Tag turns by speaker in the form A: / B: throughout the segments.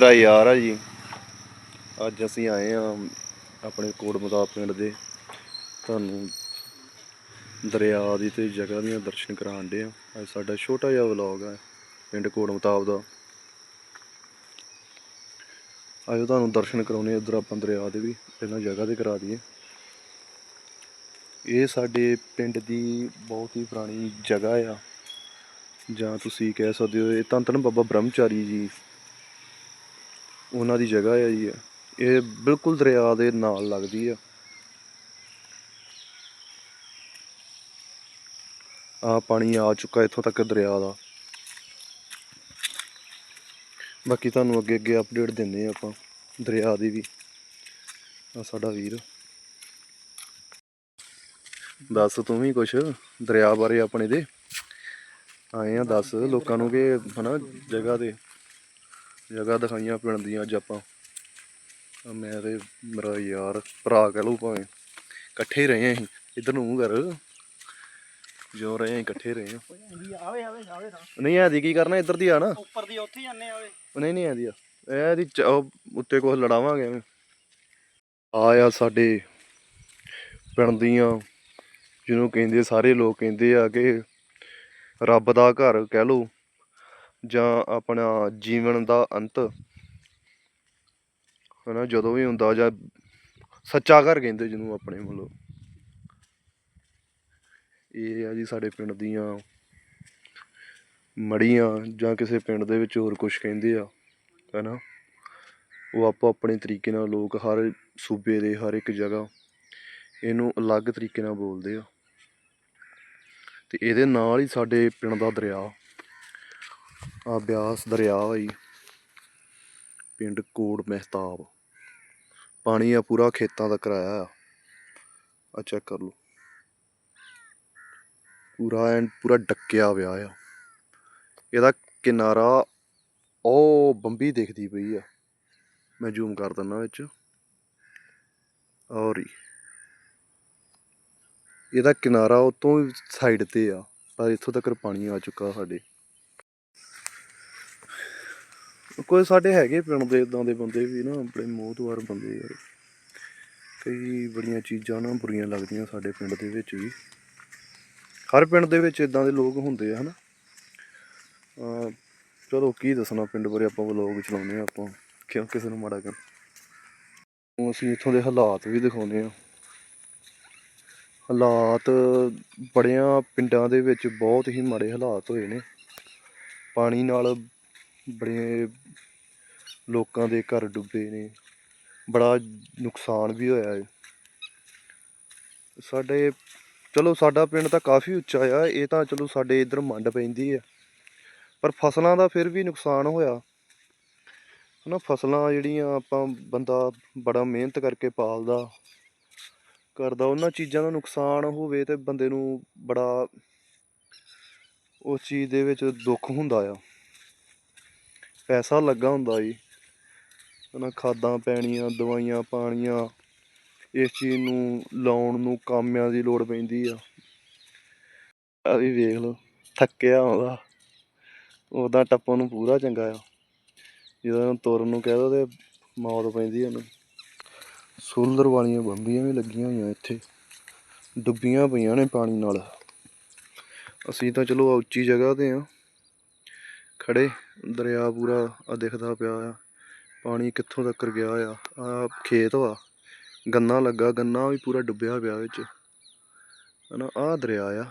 A: ਮੇਰਾ ਯਾਰ ਆ ਜੀ। ਅੱਜ ਅਸੀਂ ਆਏ ਆ ਆਪਣੇ ਕੋਟ ਮਤਾਬ ਪਿੰਡ ਦੇ। ਤੁਹਾਨੂੰ ਦਰਿਆ ਦੀ ਤੇ ਜਗ੍ਹਾ ਦੀਆਂ ਦਰਸ਼ਨ ਕਰਾਉਣ ਦੇ ਆ। ਅੱਜ ਸਾਡਾ ਛੋਟਾ ਜਿਹਾ ਵਲੌਗ ਹੈ ਪਿੰਡ ਕੋਟ ਮਤਾਬ ਦਾ। ਅੱਜ ਤੁਹਾਨੂੰ ਦਰਸ਼ਨ ਕਰਾਉਣੇ ਇੱਧਰ ਆਪਾਂ ਦਰਿਆ ਦੇ ਵੀ, ਪਹਿਲਾਂ ਜਗ੍ਹਾ ਤੇ ਕਰਾ ਦਈਏ। ਇਹ ਸਾਡੇ ਪਿੰਡ ਦੀ ਬਹੁਤ ਹੀ ਪੁਰਾਣੀ ਜਗ੍ਹਾ ਆ। ਜਾਂ ਤੁਸੀਂ ਕਹਿ ਸਕਦੇ ਹੋ, ਇਹ ਧੰਨ ਧੰਨ ਬਾਬਾ ਬ੍ਰਹਮਚਾਰੀ ਜੀ ਉਹਨਾਂ ਦੀ ਜਗ੍ਹਾ ਹੈ ਜੀ। ਇਹ। ਇਹ ਬਿਲਕੁਲ ਦਰਿਆ ਦੇ ਨਾਲ ਲੱਗਦੀ ਆ। ਆ ਪਾਣੀ ਆ ਚੁੱਕਾ ਇੱਥੋਂ ਤੱਕ ਦਰਿਆ ਦਾ। ਬਾਕੀ ਤੁਹਾਨੂੰ ਅੱਗੇ ਅੱਗੇ ਅਪਡੇਟ ਦਿੰਦੇ ਆ ਆਪਾਂ, ਦਰਿਆ ਦੀ ਵੀ ਆ ਸਾਡਾ ਵੀਰ। ਦੱਸ ਤੂੰ ਵੀ ਕੁਛ ਦਰਿਆ ਬਾਰੇ ਆਪਣੇ ਦੇ? ਆਏ ਆ ਦੱਸ ਲੋਕਾਂ ਨੂੰ ਕਿ ਹਨਾ ਜਗ੍ਹਾ ਤੇ। ਜਗ੍ਹਾ ਦਿਖਾਈਆਂ ਪਿੰਡ ਦੀਆਂ ਅੱਜ ਆਪਾਂ। ਮੈਂ ਤੇ ਮੇਰਾ ਯਾਰ ਭਰਾ ਕਹ ਲਓ ਭਾਵੇਂ। ਇਕੱਠੇ ਹੀ ਰਹੇ ਅਸੀਂ ਇਧਰ ਨੂੰ ਕਰ। ਜੋ ਰਹੇ ਅਸੀਂ ਇਕੱਠੇ ਰਹੇ ਹਾਂ।
B: ਜੀ ਆਵੇ ਆਵੇ ਆਵੇ ਤਾਂ।
A: ਨਹੀਂ ਆਦੀ ਕੀ ਕਰਨਾ ਇੱਧਰ ਦੀ ਆ ਨਾ।
B: ਉੱਪਰ ਦੀ ਉੱਥੇ ਜਾਂਦੇ ਆਵੇ।
A: ਨਹੀਂ ਨਹੀਂ ਆਦੀ ਆ। ਇਹ ਦੀ ਚ- ਉਹ ਉੱਤੇ ਕੁਝ ਲੜਾਵਾਂਗੇ ਐਵੇਂ। ਆ ਆ ਸਾਡੇ ਪਿੰਡ ਦੀਆਂ ਜਿਹਨੂੰ ਕਹਿੰਦੇ ਸਾਰੇ ਲੋਕ ਕਹਿੰਦੇ ਆ ਕਿ ਰੱਬ ਦਾ ਘਰ ਕਹਿ ਲਓ। ਜਾਂ ਆਪਣਾ ਜੀਵਨ ਦਾ ਅੰਤ, ਹਨਾ, ਜਦੋਂ ਵੀ ਹੁੰਦਾ ਜਾਂ ਸੱਚਾ ਘਰ ਕਹਿੰਦੇ ਜਿਹਨੂੰ ਆਪਣੇ ਵੱਲੋਂ। ਇਹ ਆ ਜੀ ਸਾਡੇ ਪਿੰਡ ਦੀਆਂ ਮੜੀਆਂ ਜਾਂ ਕਿਸੇ ਪਿੰਡ ਦੇ ਵਿੱਚ ਹੋਰ ਕੁਝ ਕਹਿੰਦੇ ਆ, ਹੈਨਾ। ਉਹ ਆਪੋ ਆਪਣੇ ਤਰੀਕੇ ਨਾਲ ਲੋਕ ਹਰ ਸੂਬੇ ਦੇ, ਹਰ ਇੱਕ ਜਗ੍ਹਾ ਇਹਨੂੰ ਅਲੱਗ ਤਰੀਕੇ ਨਾਲ ਬੋਲਦੇ ਆ। ਤੇ ਇਹਦੇ ਨਾਲ ਹੀ ਸਾਡੇ ਪਿੰਡ ਦਾ ਦਰਿਆ ਆ ਬਿਆਸ ਦਰਿਆ ਹੋਈ ਪਿੰਡ ਕੋੜ ਮਹਿਤਾਬ। ਪਾਣੀ ਆ ਪੂਰਾ ਖੇਤਾਂ ਦਾ ਆਇਆ ਆ। ਆ ਚੈੱਕ ਕਰ ਲਓ। ਪੂਰਾ ਐਂਡ ਪੂਰਾ ਡੱਕਿਆ ਹੋਇਆ ਆ। ਇਹਦਾ ਕਿਨਾਰਾ ਉਹ ਬੰਬੀ ਦਿਖਦੀ ਪਈ ਆ। ਮੈਂ ਜ਼ੂਮ ਕਰ ਦਿੰਦਾ ਵਿੱਚ। ਔਰ ਹੀ ਇਹਦਾ ਕਿਨਾਰਾ ਉਤੋਂ ਸਾਈਡ ਤੇ ਆ। ਪਰ ਇੱਥੋਂ ਤੱਕ ਪਾਣੀ ਆ ਚੁੱਕਾ ਸਾਡੇ। ਕੋਈ ਸਾਡੇ ਹੈਗੇ ਪਿੰਡ ਦੇ ਇਦਾਂ ਦੇ ਬੰਦੇ ਵੀ ਨਾ, ਆਪਣੇ ਮੋਹਤਵਾਰ ਬੰਦੇ ਯਾਰ ਕਈ ਬੜੀਆਂ ਚੀਜ਼ਾਂ ਨਾ ਬੁਰੀਆਂ ਲੱਗਦੀਆਂ ਸਾਡੇ ਪਿੰਡ ਦੇ ਵਿੱਚ ਵੀ। ਹਰ ਪਿੰਡ ਦੇ ਵਿੱਚ ਇਦਾਂ ਦੇ ਲੋਕ ਹੁੰਦੇ ਆ, ਹਨਾ? ਅਹ ਚਲੋ, ਕੀ ਦੱਸਣਾ, ਪਿੰਡ ਬਾਰੇ ਆਪਾਂ ਵਲੋਗ ਚਲਾਉਂਦੇ ਆ ਆਪਾਂ। ਕਿਉਂ ਕਿਸੇ ਨੂੰ ਮਾੜਾ ਕਰ ਅਸੀਂ ਇੱਥੋਂ ਦੇ ਹਾਲਾਤ ਵੀ ਦਿਖਾਉਂਦੇ ਆ। ਹਾਲਾਤ ਬੜਿਆਂ ਪਿੰਡਾਂ ਦੇ ਵਿੱਚ ਬਹੁਤ ਹੀ ਮਾੜੇ ਹਾਲਾਤ ਹੋਏ ਨੇ। ਪਾਣੀ ਨਾਲ ਬੜੇ ਲੋਕਾਂ ਦੇ ਘਰ ਡੁੱਬੇ ਨੇ। ਬੜਾ ਨੁਕਸਾਨ ਵੀ ਹੋਇਆ ਹੈ ਸਾਡੇ, ਚਲੋ ਸਾਡਾ ਪਿੰਡ ਤਾਂ ਕਾਫੀ ਉੱਚਾ ਆ, ਇਹ ਤਾਂ ਚਲੋ ਸਾਡੇ ਇਧਰ ਮੰਡ ਪੈਂਦੀ ਆ। ਪਰ ਫਸਲਾਂ ਦਾ ਫਿਰ ਵੀ ਨੁਕਸਾਨ ਹੋਇਆ। ਹਨਾ, ਫਸਲਾਂ ਜਿਹੜੀਆਂ ਆਪਾਂ ਬੰਦਾ ਬੜਾ ਮਿਹਨਤ ਕਰਕੇ ਪਾਲਦਾ, ਕਰਦਾ, ਉਹਨਾਂ ਚੀਜ਼ਾਂ ਦਾ ਨੁਕਸਾਨ ਹੋਵੇ ਤੇ ਬੰਦੇ ਨੂੰ ਬੜਾ ਉਸ ਚੀਜ਼ ਦੇ ਵਿੱਚ ਦੁੱਖ ਹੁੰਦਾ ਆ। ਪੈਸਾ ਲੱਗਾ ਹੁੰਦਾ ਜੀ। ਹਨਾ, ਖਾਦਾਂ ਪੈਣੀਆਂ, ਦਵਾਈਆਂ ਪਾਣੀਆਂ, ਇਸ ਚੀਜ਼ ਨੂੰ ਲਾਉਣ ਨੂੰ ਕਾਮਿਆਂ ਦੀ ਲੋੜ ਪੈਂਦੀ ਆ। ਆ ਵੀ ਵੇਖ ਲਓ, ਥੱਕਿਆ ਆਉਂਦਾ ਉਹਦਾ ਟੱਪਣ ਨੂੰ ਪੂਰਾ ਚੰਗਾ ਆ। ਜਦੋਂ ਇਹਨੂੰ ਤੁਰਨ ਨੂੰ ਕਹਿ ਦੋ ਤੇ ਮੌਤ ਪੈਂਦੀ ਉਹਨੂੰ। ਸੋਲਰ ਵਾਲੀਆਂ ਬੰਬੀਆਂ ਵੀ ਲੱਗੀਆਂ ਹੋਈਆਂ ਇੱਥੇ। ਡੁੱਬੀਆਂ ਪਈਆਂ ਨੇ ਪਾਣੀ ਨਾਲ। ਅਸੀਂ ਤਾਂ ਚਲੋ ਉੱਚੀ ਜਗ੍ਹਾ ਤੇ ਆ। ਖੜੇ ਦਰਿਆ ਪੂਰਾ ਆ ਦਿਖਦਾ ਪਿਆ ਆ। ਪਾਣੀ ਕਿੱਥੋਂ ਤੱਕ ਗਿਆ ਆ? ਆ ਖੇਤ ਵਾ। ਗੰਨਾ ਲੱਗਾ, ਗੰਨਾ ਵੀ ਪੂਰਾ ਡੁੱਬਿਆ ਪਿਆ ਵਿੱਚ। ਹਨਾ, ਆ ਦਰਿਆ ਆ।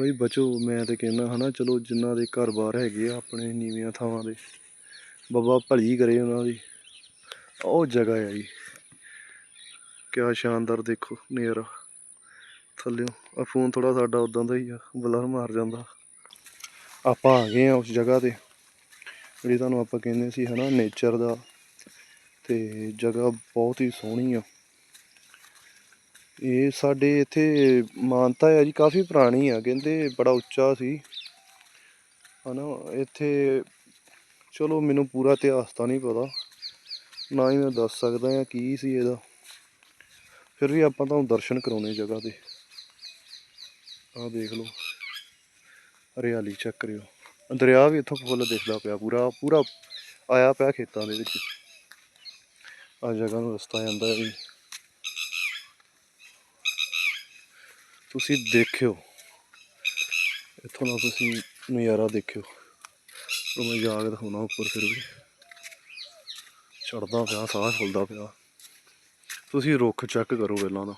A: ਬਈ ਬਚੋ, ਮੈਂ ਤੇ ਕਹਿੰਦਾ ਹਨਾ, ਚਲੋ ਜਿਨ੍ਹਾਂ ਦੇ ਘਰ ਬਾਹਰ ਹੈਗੇ ਆ, ਆਪਣੇ ਨੀਵੀਆਂ ਥਾਵਾਂ ਦੇ ਬਾਬਾ ਭਲੀ ਕਰੇ ਉਹਨਾਂ ਦੀ। ਉਹ ਜਗ੍ਹਾ ਆ ਜੀ। ਕਿਆ ਸ਼ਾਨਦਾਰ ਦੇਖੋ, ਨਜ਼ਾਰਾ। ਥੱਲਿਓ ਆ ਫੋਨ ਥੋੜਾ ਸਾਡਾ ਉਦਾਂ ਦਾ ਹੀ ਆ, ਬਲਰ ਮਾਰ ਜਾਂਦਾ। ਆਪਾਂ ਆ ਗਏ ਆ ਉਸ ਜਗ੍ਹਾ ਤੇ। ਜਿਹੜੀ ਤੁਹਾਨੂੰ ਆਪਾਂ ਕਹਿੰਦੇ ਸੀ ਹਨਾ ਨੇਚਰ ਦਾ। ਤੇ ਜਗ੍ਹਾ ਬਹੁਤ ਹੀ ਸੋਹਣੀ ਆ। ਇਹ ਸਾਡੇ ਇੱਥੇ ਮਾਨਤਾ ਹੈ ਜੀ, ਕਾਫੀ ਪੁਰਾਣੀ ਆ, ਕਹਿੰਦੇ ਬੜਾ ਉੱਚਾ ਸੀ। ਹਨਾ, ਇੱਥੇ ਚਲੋ ਮੈਨੂੰ ਪੂਰਾ ਇਤਿਹਾਸ ਤਾਂ ਨਹੀਂ ਪਤਾ। ਨਾ ਹੀ ਮੈਂ ਦੱਸ ਸਕਦਾ ਹਾਂ ਕੀ ਸੀ ਇਹਦਾ। ਫਿਰ ਵੀ ਆਪਾਂ ਤੁਹਾਨੂੰ ਦਰਸ਼ਨ ਕਰਾਉਣੇ ਜਗ੍ਹਾ ਦੇ ਆਹ ਦੇਖ ਲਓ। ਹਰਿਆਲੀ ਚੈੱਕ ਕਰਿਓ। ਦਰਿਆ ਵੀ ਇੱਥੋਂ ਫੁੱਲ ਦਿਖਦਾ ਪਿਆ ਪੂਰਾ ਪੂਰਾ ਆਇਆ ਪਿਆ ਖੇਤਾਂ ਦੇ ਵਿੱਚ। ਆ ਜਗ੍ਹਾ ਨੂੰ ਰਸਤਾ ਜਾਂਦਾ ਵੀ ਤੁਸੀਂ ਦੇਖਿਓ। ਇੱਥੋਂ ਦਾ ਤੁਸੀਂ ਨਜ਼ਾਰਾ ਦੇਖਿਓ। ਉਹ ਮੈਂ ਜਾ ਕੇ ਉੱਪਰ ਫਿਰ ਵੀ। ਚੜਦਾ ਪਿਆ, ਸਾਹ ਫੁੱਲਦਾ ਪਿਆ। ਤੁਸੀਂ ਰੁੱਖ ਚੈੱਕ ਕਰੋ ਪਹਿਲਾਂ ਦਾ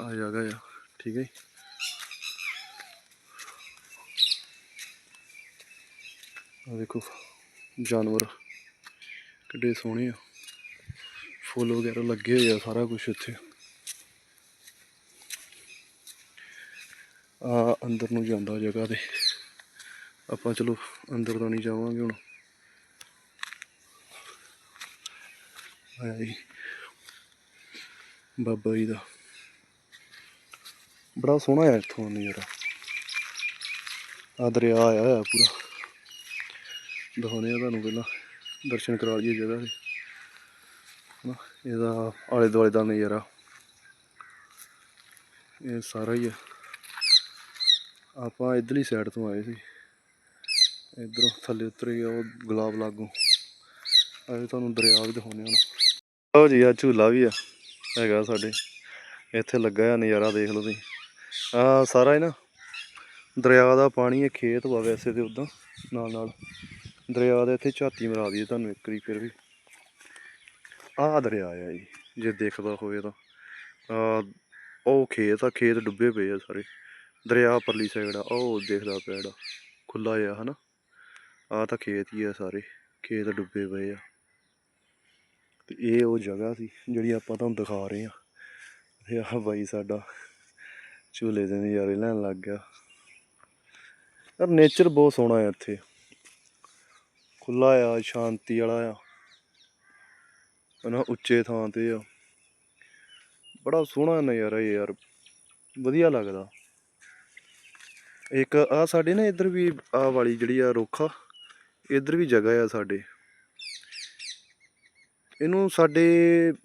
A: ਆ ਜਗ੍ਹਾ ਆ। ਠੀਕ ਹੈ ਆ ਦੇਖੋ, ਜਾਨਵਰ ਕਿੱਡੇ ਸੋਹਣੇ ਆ। ਫੁੱਲ ਵਗੈਰਾ ਲੱਗੇ ਹੋਏ ਆ ਸਾਰਾ ਕੁਝ ਇੱਥੇ। ਆ ਅੰਦਰ ਨੂੰ ਜਾਂਦਾ ਜਗ੍ਹਾ ਤੇ। ਆਪਾਂ ਚਲੋ ਅੰਦਰ ਤਾਂ ਨਹੀਂ ਜਾਵਾਂਗੇ ਹੁਣ। ਆਇਆ ਜੀ। ਬਾਬਾ ਜੀ ਦਾ। ਬੜਾ ਸੋਹਣਾ ਹੈ ਇੱਥੋਂ ਨਜ਼ਾਰਾ। ਆ ਦਰਿਆ ਆਇਆ ਹੋਇਆ ਪੂਰਾ। ਦਿਖਾਉਂਦੇ ਆ ਤੁਹਾਨੂੰ ਪਹਿਲਾਂ, ਦਰਸ਼ਨ ਕਰਾ ਲਈਏ ਜਗ੍ਹਾ ਦੇ ਹਨਾ, ਇਹਦਾ ਆਲੇ ਦੁਆਲੇ ਦਾ ਨਜ਼ਾਰਾ। ਇਹ ਸਾਰਾ ਹੀ ਆ। ਆਪਾਂ ਇਧਰਲੀ ਸਾਈਡ ਤੋਂ ਆਏ ਸੀ। ਇਧਰੋਂ ਥੱਲੇ ਉਤਰੇ ਗਿਆ ਉਹ ਗੁਲਾਬ ਲਾਗੋਂ। ਆਏ ਤੁਹਾਨੂੰ ਦਰਿਆ ਵੀ ਦਿਖਾਉਂਦੇ ਹੁਣ। ਲਓ ਜੀ ਆ ਝੂਲਾ ਵੀ ਆ, ਹੈਗਾ ਸਾਡੇ। ਇੱਥੇ ਲੱਗਾ ਆ ਨਜ਼ਾਰਾ, ਦੇਖ ਲਓ ਤੁਸੀਂ। ਆ ਸਾਰਾ ਹੀ ਨਾ, ਦਰਿਆ ਦਾ ਪਾਣੀ ਇਹ ਖੇਤ ਵਾ ਵੈਸੇ ਤੇ ਉਦਾਂ ਨਾਲ ਨਾਲ ਦਰਿਆ ਦੇ ਇੱਥੇ ਝਾਤੀ ਮਰਾ ਦਈਏ ਤੁਹਾਨੂੰ ਇੱਕ ਵਾਰੀ ਫਿਰ ਵੀ। ਆਹ ਦਰਿਆ ਆ ਜੀ, ਜੇ ਦੇਖਦਾ ਹੋਵੇ ਤਾਂ। ਆ ਉਹ ਖੇਤ ਆ, ਖੇਤ ਡੁੱਬੇ ਪਏ ਆ ਸਾਰੇ। ਦਰਿਆ ਪਰਲੀ ਸਾਈਡ ਆ, ਉਹ ਦੇਖਦਾ ਪਿਆ ਜਿਹੜਾ ਖੁੱਲਾ ਆ ਹਨਾ। ਆ ਤਾਂ ਖੇਤ ਹੀ ਆ ਸਾਰੇ, ਖੇਤ ਡੁੱਬੇ ਪਏ ਆ। ਤੇ ਇਹ ਉਹ ਜਗ੍ਹਾ ਸੀ, ਜਿਹੜੀ ਆਪਾਂ ਤੁਹਾਨੂੰ ਦਿਖਾ ਰਹੇ ਆ ਤੇ ਆਹ ਬਾਈ ਸਾਡਾ ਝੂਲੇ ਦੇ ਨਜ਼ਾਰੇ ਲੈਣ ਲੱਗ ਗਿਆ। ਯਾਰ ਨੇਚਰ ਬਹੁਤ ਸੋਹਣਾ ਹੈ ਇੱਥੇ। ਖੁੱਲਾ ਆ, ਸ਼ਾਂਤੀ ਵਾਲਾ ਆ। ਹਨਾ, ਉੱਚੇ ਥਾਂ ਤੇ ਆ। ਬੜਾ ਸੋਹਣਾ ਨਜ਼ਾਰਾ ਹੈ ਯਾਰ, ਵਧੀਆ ਲੱਗਦਾ। ਇੱਕ ਆ ਸਾਡੇ ਨਾ ਇੱਧਰ ਵੀ ਆ ਵਾਲੀ ਜਿਹੜੀ ਆ ਰੁੱਖ ਆ, ਇੱਧਰ ਵੀ ਜਗ੍ਹਾ ਆ ਸਾਡੇ। ਇਹਨੂੰ ਸਾਡੇ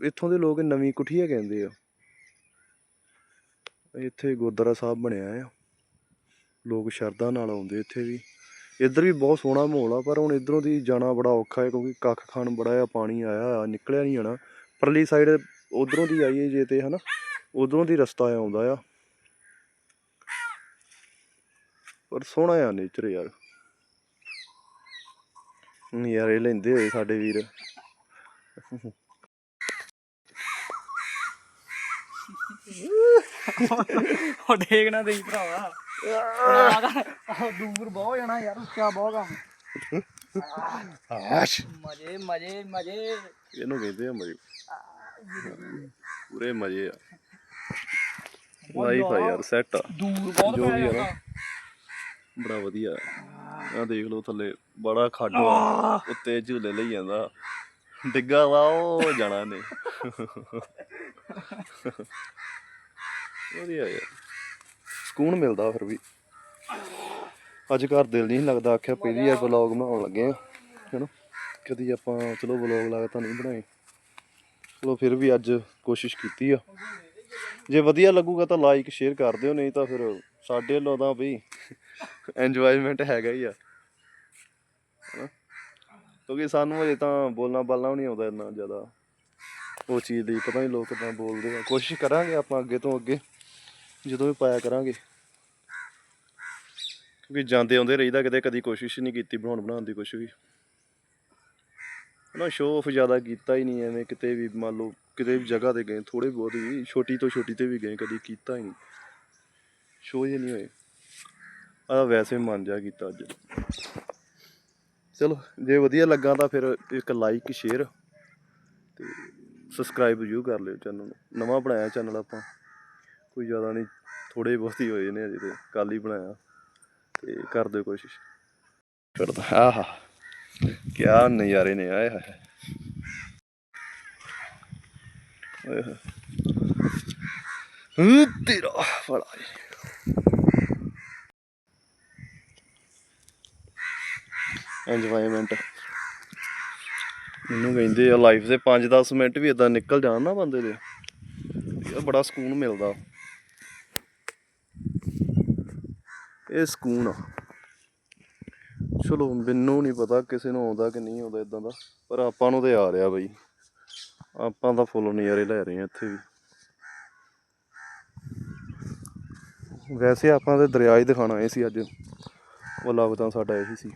A: ਇੱਥੋਂ ਦੇ ਲੋਕ ਨਵੀਂ ਕੁਠੀਆ ਕਹਿੰਦੇ ਆ। ਇੱਥੇ ਗੁਰਦੁਆਰਾ ਸਾਹਿਬ ਬਣਿਆ ਆ। ਲੋਕ ਸ਼ਰਧਾ ਨਾਲ ਆਉਂਦੇ ਇੱਥੇ ਵੀ। ਇੱਧਰ ਵੀ ਬਹੁਤ ਸੋਹਣਾ ਮਾਹੌਲ ਆ, ਪਰ ਹੁਣ ਇੱਧਰੋਂ ਦੀ ਜਾਣਾ ਬੜਾ ਔਖਾ ਹੈ ਕਿਉਂਕਿ ਕੱਖ ਖਾਨ ਬੜਾ ਆ ਪਾਣੀ ਆਇਆ ਆ ਨਿਕਲਿਆ ਨਹੀਂ ਜਾਣਾ। ਪਰਲੀ ਸਾਈਡ ਉਧਰੋਂ ਦੀ ਆਈਏ ਜੇ ਤੇ, ਹਨਾ? ਉਧਰੋਂ ਦੀ ਰਸਤਾ ਆਉਂਦਾ ਆ। ਪਰ ਸੋਹਣਾ ਆ ਨੇਚਰ ਯਾਰ। ਨਜ਼ਾਰੇ ਲੈਂਦੇ ਹੋਏ ਸਾਡੇ ਵੀਰ।
B: ਉਹ ਦੇਖਣਾ ਦੇਈ ਭਰਾਵਾ। ਦੂਰ ਬਹੁਤ ਜਾਣਾ ਯਾਰ ਉੱਚਾ ਬਹੁਤ ਆ
A: ਆਸ਼।
B: ਮਜੇ ਮਜੇ ਮਜੇ।
A: ਇਹਨੂੰ ਕਹਿੰਦੇ ਆ ਮਜ਼ੇ। ਪੂਰੇ ਮਜ਼ੇ ਆ। ਲਾਈਫ ਆ ਯਾਰ ਸੈਟ ਆ।
B: ਦੂਰ ਬਹੁਤ
A: ਜੋ ਵੀ ਆ ਨਾ। ਬੜਾ ਵਧੀਆ। ਆ ਦੇਖ ਲਓ ਥੱਲੇ ਬੜਾ ਖੱਡ ਆ। ਉੱਤੇ ਝੂਲੇ ਲਈ ਜਾਂਦਾ। ਡਿੱਗਾ ਵਾ ਉਹ ਜਾਣਾ ਨੇ ਵਧੀਆ ਯਾਰ। ਸਕੂਨ ਮਿਲਦਾ ਫਿਰ ਵੀ। ਅੱਜ ਘਰ ਦਿਲ ਨਹੀਂ ਲੱਗਦਾ ਆਖਿਆ ਪਹਿਲੀ ਵਾਰ ਵਲੌਗ ਬਣਾਉਣ ਲੱਗੇ ਆ, ਹੈਨਾ? ਕਦੀ ਆਪਾਂ, ਚਲੋ ਵਲੌਗ ਲਾਇਆ ਤਾਂ ਨਹੀਂ ਬਣਾਏ। ਚਲੋ ਫਿਰ ਵੀ ਅੱਜ ਕੋਸ਼ਿਸ਼ ਕੀਤੀ ਆ। ਜੇ ਵਧੀਆ ਲੱਗੂਗਾ ਤਾਂ ਲਾਈਕ ਸ਼ੇਅਰ ਕਰ ਦਿਓ, ਨਹੀਂ ਤਾਂ ਫਿਰ ਸਾਡੇ ਵੱਲੋਂ ਤਾਂ ਵੀ ਇੰਜੋਇਮੈਂਟ ਹੈਗਾ ਹੀ ਆ, ਹਨਾ? ਕਿਉਂਕਿ ਸਾਨੂੰ ਅਜੇ ਤਾਂ ਬੋਲਣਾ ਬਾਲਣਾ ਵੀ ਨਹੀਂ ਆਉਂਦਾ ਇੰਨਾ ਜ਼ਿਆਦਾ। ਉਹ ਚੀਜ਼ ਲਈ ਪਤਾ ਨਹੀਂ ਲੋਕ ਕਿੱਦਾਂ ਬੋਲਦੇ ਆ। ਕੋਸ਼ਿਸ਼ ਕਰਾਂਗੇ ਆਪਾਂ ਅੱਗੇ ਤੋਂ ਅੱਗੇ, ਜਦੋਂ ਵੀ ਪਾਇਆ ਕਰਾਂਗੇ। ਕਿਉਂਕਿ ਜਾਂਦੇ ਆਉਂਦੇ ਰਹੀਦਾ ਕਿਤੇ, ਕਦੀ ਕੋਸ਼ਿਸ਼ ਨਹੀਂ ਕੀਤੀ ਬਣਾਉਣ ਬਣਾਉਣ ਦੀ ਕੁਛ ਵੀ। ਨਾ ਸ਼ੋਅ ਆਫ ਜ਼ਿਆਦਾ ਕੀਤਾ ਹੀ ਨਹੀਂ ਐਵੇਂ ਕਿਤੇ ਵੀ, ਮੰਨ ਲਓ ਕਿਤੇ ਵੀ ਜਗ੍ਹਾ ਤੇ ਗਏ ਥੋੜੇ ਬਹੁਤ ਹੀ, ਛੋਟੀ ਤੋਂ ਛੋਟੀ ਤੇ ਵੀ ਗਏ, ਕਦੀ ਕੀਤਾ ਹੀ ਨਹੀਂ। ਸ਼ੋਅ ਹੀ ਨਹੀਂ ਹੋਏ। ਆ ਵੈਸੇ ਮਨ ਜਾ ਕੀਤਾ ਅੱਜ। ਚਲੋ, ਜੇ ਵਧੀਆ ਲੱਗਾ ਤਾਂ ਫਿਰ ਇੱਕ ਲਾਈਕ ਸ਼ੇਅਰ ਤੇ ਸਬਸਕ੍ਰਾਈਬ ਜ਼ਰੂਰ ਕਰ ਲਿਓ ਚੈਨਲ ਨੂੰ। ਨਵਾਂ ਬਣਾਇਆ ਚੈਨਲ ਆਪਾਂ। ਕੋਈ ਜ਼ਿਆਦਾ ਨਹੀਂ ਥੋੜੇ ਬਹੁਤ ਹੀ ਹੋਏ ਨੇ ਅਜੇ ਤੇ ਕੱਲ ਹੀ ਬਣਾਇਆ। ਤੇ ਕਰ ਦਿਓ ਕੋਸ਼ਿਸ਼। ਕਰਦਾ ਆਹਾ। ਕਿਆ ਨਜ਼ਾਰੇ ਨੇ ਆਏ ਹਾਏ। ਓਏ ਹੂੰ ਤੇਰਾ ਬੜਾ ਇੰਜੋਇਮੈਂਟ ਮੈਨੂੰ ਕਹਿੰਦੇ ਆ ਲਾਈਫ ਦੇ 5-10 ਮਿੰਟ ਵੀ ਇਦਾਂ ਨਿਕਲ ਜਾਣ ਨਾ ਬੰਦੇ ਦੇ। ਇਹ ਬੜਾ ਸਕੂਨ ਮਿਲਦਾ। ਇਹ ਸਕੂਨ ਆ। ਚਲੋ, ਮੈਨੂੰ ਨਹੀਂ ਪਤਾ ਕਿਸੇ ਨੂੰ ਆਉਂਦਾ ਕਿ ਨਹੀਂ ਆਉਂਦਾ ਇਦਾਂ ਦਾ, ਪਰ ਆਪਾਂ ਨੂੰ ਤੇ ਆ ਰਿਹਾ ਬਈ। ਆਪਾਂ ਤਾਂ ਫੁੱਲ ਨਜ਼ਾਰੇ ਲੈ ਰਹੇ ਆ ਇੱਥੇ ਵੀ। ਵੈਸੇ ਆਪਾਂ ਤੇ ਦਰਿਆ ਹੀ ਦਿਖਾਣਾ ਇਹ ਸੀ ਅੱਜ। ਉਹ ਲੱਗ ਤਾਂ ਸਾਡਾ ਇਹੀ ਸੀ।